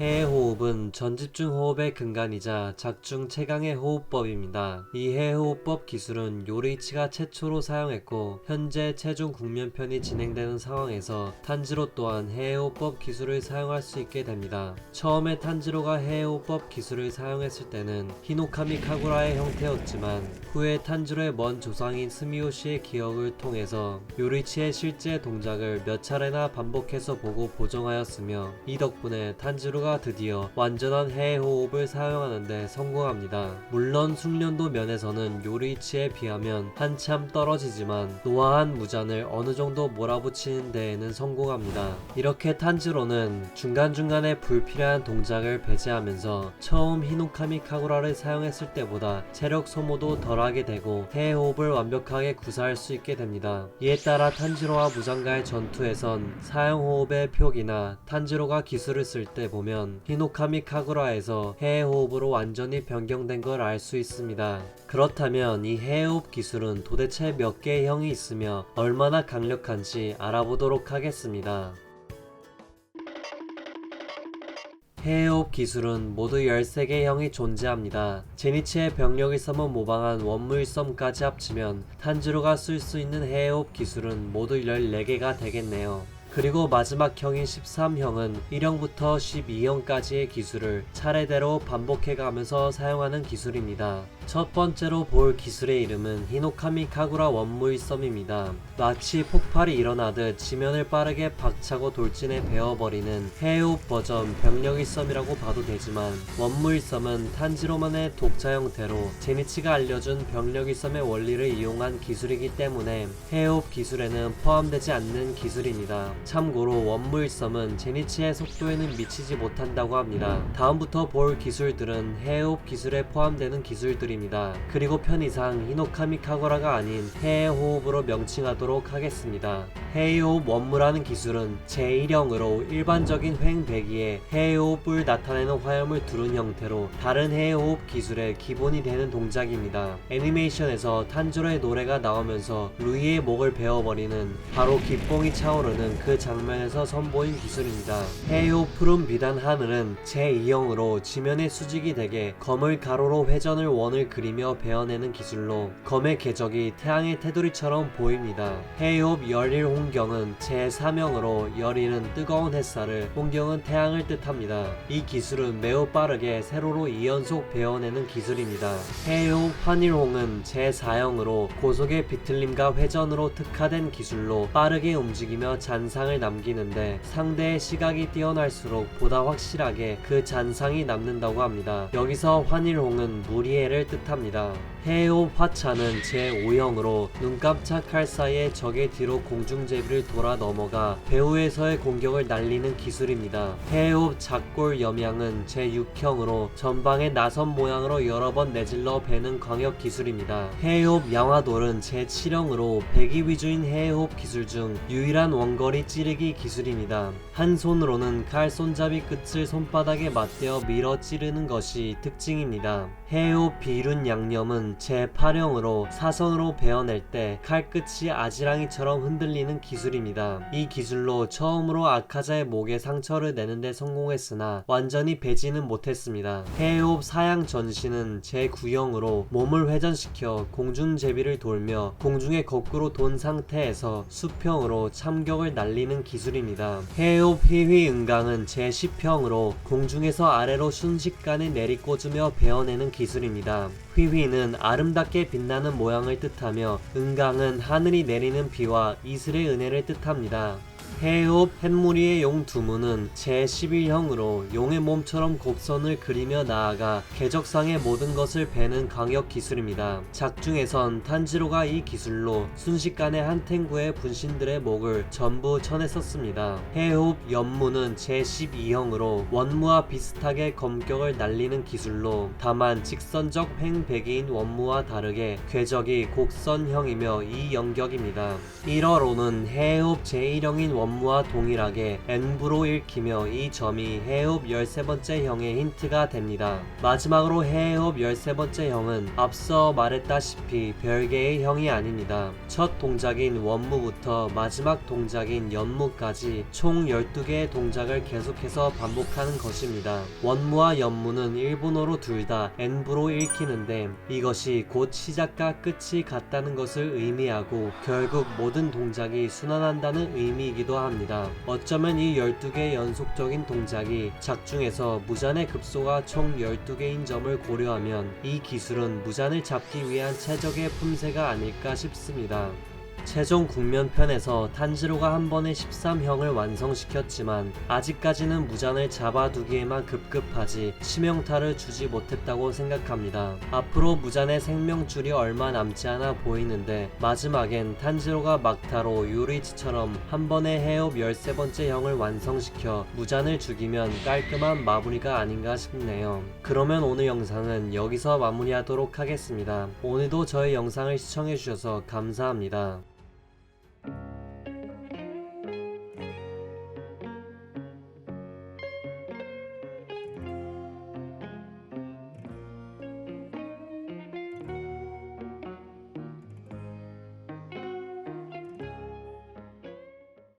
해외 호흡은 전집중 호흡의 근간이자 작중 최강의 호흡법입니다. 이 해외 호흡법 기술은 요리치가 최초로 사용했고 현재 최종 국면편이 진행되는 상황에서 탄지로 또한 해외 호흡법 기술을 사용할 수 있게 됩니다. 처음에 탄지로가 해외 호흡법 기술을 사용했을 때는 히노카미 카구라의 형태였지만 후에 탄지로의 먼 조상인 스미오시의 기억을 통해서 요리치의 실제 동작을 몇 차례나 반복해서 보고 보정하였으며 이 덕분에 탄지로가 드디어 완전한 해외 호흡을 사용하는데 성공합니다. 물론 숙련도 면에서는 요리치에 비하면 한참 떨어지지만 노화한 무잔을 어느 정도 몰아붙이는 데에는 성공합니다. 이렇게 탄지로는 중간중간에 불필요한 동작을 배제하면서 처음 히노카미 카구라를 사용했을 때보다 체력 소모도 덜하게 되고 해외 호흡을 완벽하게 구사할 수 있게 됩니다. 이에 따라 탄지로와 무장과의 전투에선 사용 호흡의 표기나 탄지로가 기술을 쓸 때 보면 히노카미 카구라에서 해외 호흡으로 완전히 변경된 걸 알 수 있습니다. 그렇다면 이 해외 호흡 기술은 도대체 몇 개의 형이 있으며 얼마나 강력한지 알아보도록 하겠습니다. 해외호흡 기술은 모두 13개의 형이 존재합니다. 제니치의 병력일섬을 모방한 원무일섬까지 합치면 탄지로가 쓸 수 있는 해외호흡 기술은 모두 14개가 되겠네요. 그리고 마지막 형인 13형은 1형부터 12형까지의 기술을 차례대로 반복해가면서 사용하는 기술입니다. 첫 번째로 볼 기술의 이름은 히노카미 카구라 원무일섬입니다. 마치 폭발이 일어나듯 지면을 빠르게 박차고 돌진해 베어버리는 해외호흡 버전 병력일섬이라고 봐도 되지만 원무일섬은 탄지로만의 독자 형태로 제니치가 알려준 병력일섬의 원리를 이용한 기술이기 때문에 해외호흡 기술에는 포함되지 않는 기술입니다. 참고로 원무일섬은 제니치의 속도에는 미치지 못한다고 합니다. 다음부터 볼 기술들은 해외호흡 기술에 포함되는 기술들입니다. 그리고 편의상 히노카미 카고라가 아닌 해외호흡으로 명칭하도록 하겠습니다. 해외호흡 원무라는 기술은 제1형으로 일반적인 횡배기에 해외호흡을 나타내는 화염을 두른 형태로 다른 해외호흡 기술의 기본이 되는 동작입니다. 애니메이션에서 탄주로의 노래가 나오면서 루이의 목을 베어버리는 바로 기뽕이 차오르는 그 장면에서 선보인 기술입니다. 해외호흡 푸른 비단 하늘은 제2형으로 지면의 수직이 되게 검을 가로로 회전을 원을 그리며 베어내는 기술로 검의 궤적이 태양의 테두리처럼 보입니다. 해외호흡 열일 홍 경은 제3형으로 열일은 뜨거운 햇살을 홍경은 태양을 뜻합니다. 이 기술은 매우 빠르게 세로로 2연속 베어내는 기술입니다. 해외호흡 환일홍은 제4형으로 고속의 비틀림과 회전으로 특화된 기술로 빠르게 움직이며 잔상을 남기는데 상대의 시각이 뛰어날수록 보다 확실하게 그 잔상이 남는다고 합니다. 여기서 환일홍은 무리해를 뜻합니다. 해외호흡 화차는 제5형으로 눈 깜짝할 사이에 적의 뒤로 공중제비를 돌아 넘어가 배후에서의 공격을 날리는 기술입니다. 해외호흡 작골 염양은 제6형으로 전방의 나선 모양으로 여러 번 내질러 베는 광역 기술입니다. 해외호흡 양화돌은 제7형으로 배기 위주인 해외호흡 기술 중 유일한 원거리 찌르기 기술입니다. 한 손으로는 칼 손잡이 끝을 손바닥에 맞대어 밀어 찌르는 것이 특징입니다. 해외호흡 비륜 양념은 제8형으로 사선으로 베어낼 때 칼끝이 아지랑이처럼 흔들리는 기술입니다. 이 기술로 처음으로 아카자의 목에 상처를 내는데 성공했으나 완전히 베지는 못했습니다. 해외호흡 사양 전신은 제9형으로 몸을 회전시켜 공중 제비를 돌며 공중에 거꾸로 돈 상태에서 수평으로 참격을 날리는 기술입니다. 해외호흡 휘휘응강은 제10형으로 공중에서 아래로 순식간에 내리꽂으며 베어내는 기술입니다. 휘휘는 아름답게 빛나는 모양을 뜻하며 은강은 하늘이 내리는 비와 이슬의 은혜를 뜻합니다. 해흡 햇무리의 용 두무는 제11형으로 용의 몸처럼 곡선을 그리며 나아가 궤적상의 모든 것을 베는 강력 기술입니다. 작중에선 탄지로가 이 기술로 순식간에 한 탱구의 분신들의 목을 전부 쳐냈었습니다. 해흡 연무는 제12형으로 원무와 비슷하게 검격을 날리는 기술로 다만 직선적 횡배기인 원무와 다르게 궤적이 곡선형이며 이 영격입니다. 1어로는 해흡 제1형인 원 원무와 동일하게 n부로 읽히며 이 점이 해옵 13번째 형의 힌트가 됩니다. 마지막으로 해옵 13번째 형은 앞서 말했다시피 별개의 형이 아닙니다. 첫 동작인 원무부터 마지막 동작인 연무까지 총 12개의 동작을 계속해서 반복하는 것입니다. 원무와 연무는 일본어로 둘 다 n부로 읽히는데 이것이 곧 시작과 끝이 같다는 것을 의미하고 결국 모든 동작이 순환한다는 의미이기도 합니다. 어쩌면 이 12개의 연속적인 동작이 작중에서 무잔의 급소가 총 12개인 점을 고려하면 이 기술은 무잔을 잡기 위한 최적의 품새가 아닐까 싶습니다. 최종 국면편에서 탄지로가 한 번에 13형을 완성시켰지만 아직까지는 무잔을 잡아두기에만 급급하지 치명타를 주지 못했다고 생각합니다. 앞으로 무잔의 생명줄이 얼마 남지 않아 보이는데 마지막엔 탄지로가 막타로 요리치처럼 한 번에 해옵 13번째 형을 완성시켜 무잔을 죽이면 깔끔한 마무리가 아닌가 싶네요. 그러면 오늘 영상은 여기서 마무리하도록 하겠습니다. 오늘도 저의 영상을 시청해주셔서 감사합니다.